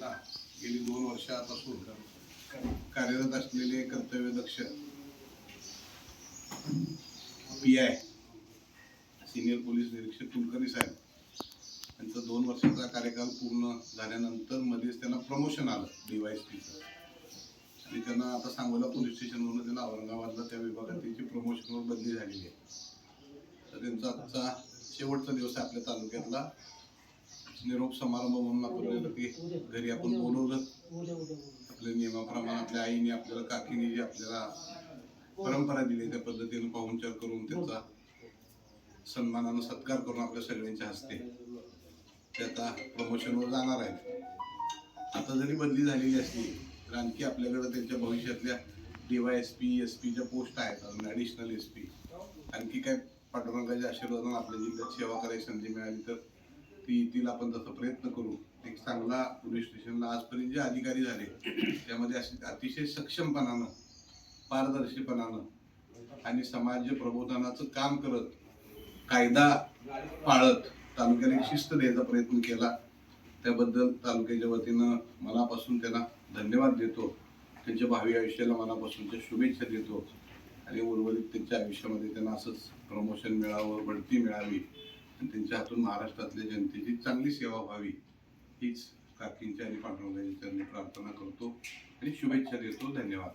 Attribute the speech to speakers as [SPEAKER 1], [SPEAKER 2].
[SPEAKER 1] स्टेशनला गेली दोन वर्षापासून कार्यरत असलेले कर्तव्यदक्ष पी आय सिनियर पोलीस निरीक्षक कुलकर्णी साहेब. त्यांचा दोन वर्षाचा कार्यकाल पूर्ण झाल्यानंतर मध्येच त्यांना प्रमोशन आलं डीवायएसपीचं आणि त्यांना आता सांगोला पोलीस स्टेशनवरून त्यांना औरंगाबादला त्या विभागात त्यांची प्रमोशनवर बदली झालेली आहे. तर त्यांचा आजचा शेवटचा दिवस आहे आपल्या तालुक्यातला. निरोप समारंभ म्हणून आपण की घरी आपण बोलवलं. आपल्या नियमाप्रमाणे आपल्या आईने आपल्याला काकीने जी आपल्याला परंपरा दिली त्या पद्धतीने पाहुणचार करून त्यांचा सन्मानानं सत्कार करून आपल्या सगळ्यांच्या हस्ते ते आता प्रमोशनवर जाणार आहेत. आता जरी बदली झालेली असली तर आणखी आपल्याकडे त्यांच्या भविष्यातल्या डीवायएसपी एस पी एस पीच्या पोस्ट आहेत अजून ॲडिशनल एस पी आणखी काय पाठोरंगाच्या आशीर्वादानं आपल्या जिल्ह्यात सेवा करायची संधी मिळाली तर ती येतील आपण तसं प्रयत्न करू एक चांगला पोलीस स्टेशनला आजपर्यंत जे अधिकारी झाले त्यामध्ये असे अतिशय सक्षमपणानं पारदर्शीपणानं आणि समाज प्रबोधनाचं काम करत कायदा पाळत तालुक्याला एक शिस्त द्यायचा प्रयत्न केला त्याबद्दल तालुक्याच्या वतीनं मनापासून त्यांना धन्यवाद देतो. त्यांच्या भावी आयुष्याला मनापासूनच्या शुभेच्छा देतो. आणि उर्वरित त्यांच्या आयुष्यामध्ये त्यांना असंच प्रमोशन मिळावं बढती मिळावी. आणि त्यांच्या हातून महाराष्ट्रातल्या जनतेची चांगली सेवा व्हावी हीच काकींच्या आणि पांडुरंगाच्या चरणी प्रार्थना करतो आणि शुभेच्छा देतो. धन्यवाद.